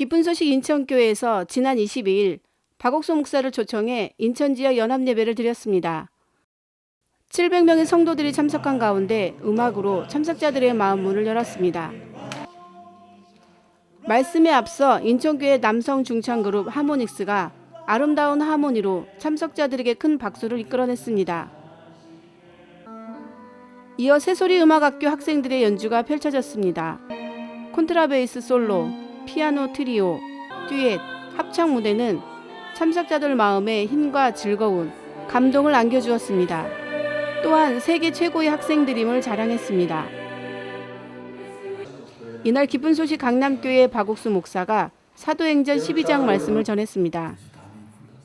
기쁜 소식 인천교회에서 지난 22일 박옥수 목사를 초청해 인천 지역 연합 예배를 드렸습니다. 700명의 성도들이 참석한 가운데 음악으로 참석자들의 마음 문을 열었습니다. 말씀에 앞서 인천교회 남성 중창 그룹 하모닉스가 아름다운 하모니로 참석자들에게 큰 박수를 이끌어냈습니다. 이어 새소리 음악학교 학생들의 연주가 펼쳐졌습니다. 콘트라베이스 솔로, 피아노 트리오, 듀엣, 합창 무대는 참석자들 마음에 힘과 즐거운 감동을 안겨주었습니다. 또한 세계 최고의 학생들임을 자랑했습니다. 이날 기쁜 소식 강남교회 박옥수 목사가 사도행전 12장 말씀을 전했습니다.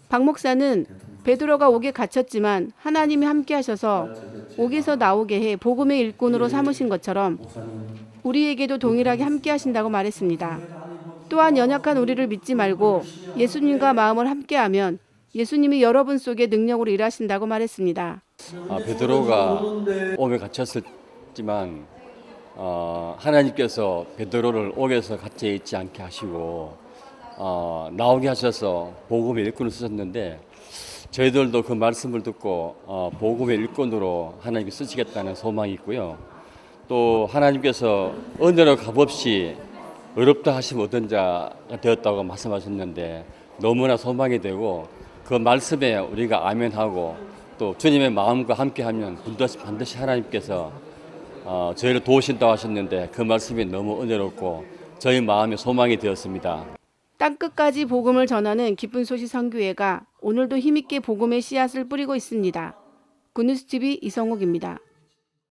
박 목사는 베드로가 옥에 갇혔지만 하나님이 함께 하셔서 옥에서 나오게 해 복음의 일꾼으로 삼으신 것처럼 우리에게도 동일하게 함께 하신다고 말했습니다. 또한 연약한 우리를 믿지 말고 예수님과 마음을 함께하면 예수님이 여러분 속에 능력으로 일하신다고 말했습니다. 아, 베드로가 옥에 갇혔었지만 어, 하나님께서 베드로를 옥에서 갇혀 있지 않게 하시고 어, 나오게 하셔서 복음의 일꾼을 쓰셨는데 저희들도 그 말씀을 듣고 어, 복음의 일꾼으로 하나님께 쓰시겠다는 소망이 있고요. 또 하나님께서 은혜로 값없이 어렵다 하시면 얻은 자가 되었다고 말씀하셨는데 너무나 소망이 되고 그 말씀에 우리가 아멘하고 또 주님의 마음과 함께하면 반드시, 반드시 하나님께서 어, 저희를 도우신다고 하셨는데 그 말씀이 너무 은혜롭고 저희 마음에 소망이 되었습니다. 땅끝까지 복음을 전하는 기쁜 소식 선교회가 오늘도 힘있게 복음의 씨앗을 뿌리고 있습니다. 굿뉴스 TV 이성욱입니다.